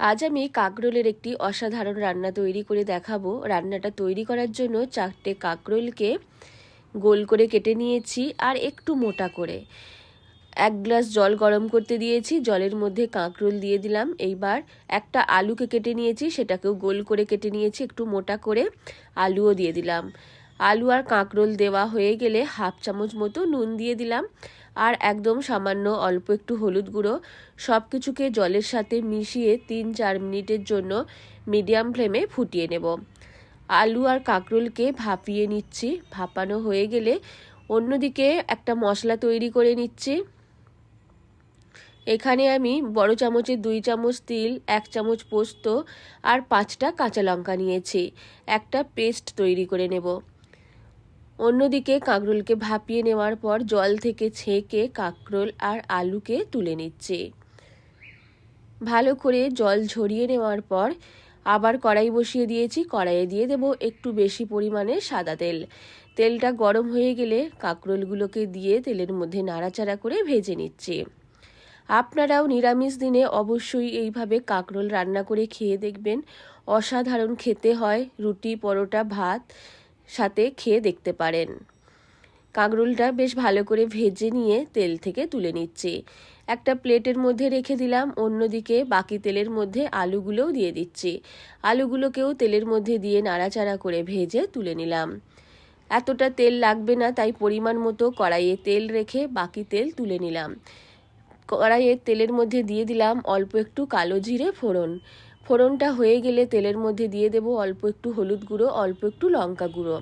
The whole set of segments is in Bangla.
আজ আমি কাকরোলের একটি অসাধারণ রান্না তৈরি করে দেখাবো। রান্নাটা তৈরি করার জন্য চারটে কাকরোলকে গোল করে কেটে নিয়েছি আর একটু মোটা করে। এক গ্লাস জল গরম করতে দিয়েছি, জলের মধ্যে কাঁকরোল দিয়ে দিলাম। এইবার একটা আলুকে কেটে নিয়েছি, সেটাকেও গোল করে কেটে নিয়েছি, একটু মোটা করে আলুও দিয়ে দিলাম। আলু আর কাঁকরোল দেওয়া হয়ে গেলে হাফ চামচ মতো নুন দিয়ে দিলাম। আর একদম সামান্য অল্প একটু হলুদ গুঁড়ো সব কিছুকে জলের সাথে মিশিয়ে তিন চার মিনিটের জন্য মিডিয়াম ফ্লেমে ফুটিয়ে নেব। আলু আর কাঁকরোলকে ভাপিয়ে নিচ্ছি। ভাপানো হয়ে গেলে অন্যদিকে একটা মশলা তৈরি করে নিচ্ছি। এখানে আমি বড় চামচের দুই চামচ তিল, এক চামচ পোস্ত আর পাঁচটা কাঁচা লঙ্কা নিয়েছি। একটা পেস্ট তৈরি করে নেব। অন্যদিকে কাঁকরোলকে ভাপিয়ে নেওয়ার পর জল থেকে ছেঁকে কাঁকরোল আর আলুকে তুলে নিচ্ছে। ভালো করে জল ঝরিয়ে নেওয়ার পর আবার কড়াই বসিয়ে দিয়েছি। কড়াইয়ে দিয়ে দেব একটু বেশি পরিমাণে সাদা তেল। তেলটা গরম হয়ে গেলে কাঁকরোলগুলোকে দিয়ে তেলের মধ্যে নাড়াচাড়া করে ভেজে নিচ্ছে। আপনারাও নিরামিষ দিনে অবশ্যই এইভাবে কাঁকরোল রান্না করে খেয়ে দেখবেন। অসাধারণ খেতে হয়, রুটি, পরোটা, ভাত। সাথে খেয়ে দেখতে পারেন। কাঁকরোলটা বেশ ভালো করে ভেজে নিয়ে তেল থেকে তুলে নিচ্ছি। একটা প্লেটের মধ্যে রেখে দিলাম, অন্যদিকে বাকি তেলের মধ্যে আলুগুলোও দিয়ে দিচ্ছি। আলুগুলোকেও তেলের মধ্যে দিয়ে নাড়াচাড়া করে ভেজে তুলে নিলাম। এতটা তেল লাগবে না, তাই পরিমাণ মতো কড়াইয়ে তেল রেখে বাকি তেল তুলে নিলাম। কড়াইয়ের তেলের মধ্যে দিয়ে দিলাম অল্প একটু কালো জিরে ফোড়ন। ফোড়নটা হয়ে গেলে তেলের মধ্যে দিয়ে দেব অল্প একটু হলুদ গুঁড়ো, অল্প একটু লঙ্কা গুঁড়ো।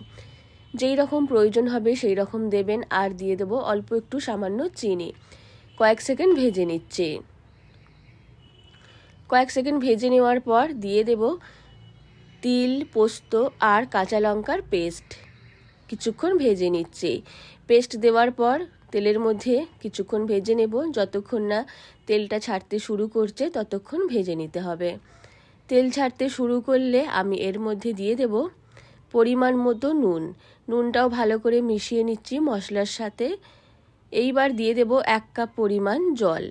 যেই রকম প্রয়োজন হবে সেই রকম দেবেন আর দিয়ে দেব অল্প একটু সামান্য চিনি। কয়েক সেকেন্ড ভেজে নিচ্ছি। কয়েক সেকেন্ড ভেজে নেওয়ার পর দিয়ে দেব তিল, পোস্ত আর কাঁচা লঙ্কার পেস্ট। কিছুক্ষণ ভেজে নিচ্ছি। পেস্ট দেওয়ার পর তেলের মধ্যে কিছুক্ষণ ভেজে নেব। যতক্ষণ না তেলটা ছাড়তে শুরু করছে ততক্ষণ ভেজে নিতে হবে। তেল ছাড়তে শুরু করলে আমি এর মধ্যে দিয়ে দেব পরিমাণ মতো নুন। নুনটাও ভালো করে মিশিয়ে নিচ্ছি মশলার সাথে। এইবার দিয়ে দেব এক কাপ পরিমাণ জল।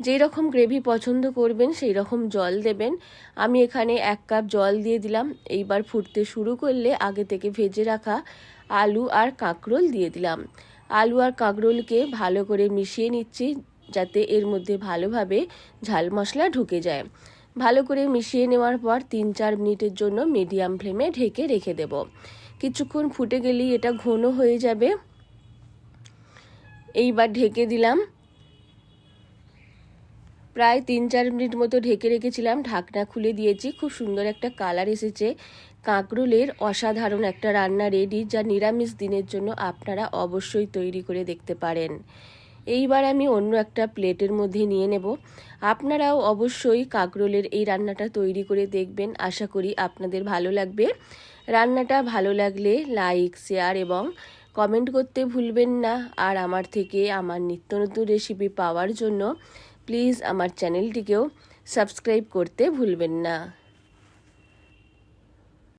যেই রকম গ্রেভি পছন্দ করবেন, সেই রকম জল দেবেন। আমি এখানে এক কাপ জল দিয়ে দিলাম। এইবার ফুটতে শুরু করলে আগে থেকে ভেজে রাখা আলু আর কাঁকরোল দিয়ে দিলাম। আলু আর কাঁকরোলকে ভালো করে মিশিয়ে নিচ্ছি যাতে এর মধ্যে ভালোভাবে ঝাল মশলা ঢুকে যায়। ভালো করে মিশিয়ে নেওয়ার পর তিন চার মিনিটের জন্য মিডিয়াম ফ্লেমে ঢেকে রেখে দেব। কিছুক্ষণ ফুটে গেলেই এটা ঘন হয়ে যাবে। এইবার ঢেকে দিলাম। প্রায় তিন চার মিনিট মতো ঢেকে রেখেছিলাম। ঢাকনা খুলে দিয়েছি। খুব সুন্দর একটা কালার এসেছে। কাঁকরোলের অসাধারণ একটা রান্না রেডি, যা নিরামিষ দিনের জন্য আপনারা অবশ্যই তৈরি করে দেখতে পারেন। এইবার আমি অন্য একটা প্লেটের মধ্যে নিয়ে নেব। আপনারাও অবশ্যই কাঁকরোলের এই রান্নাটা তৈরি করে দেখবেন। আশা করি আপনাদের ভালো লাগবে। রান্নাটা ভালো লাগলে লাইক, শেয়ার এবং কমেন্ট করতে ভুলবেন না। আর আমার থেকে আমার নিত্য নতুন রেসিপি পাওয়ার জন্য প্লিজ আমার চ্যানেলটিকেও সাবস্ক্রাইব করতে ভুলবেন না।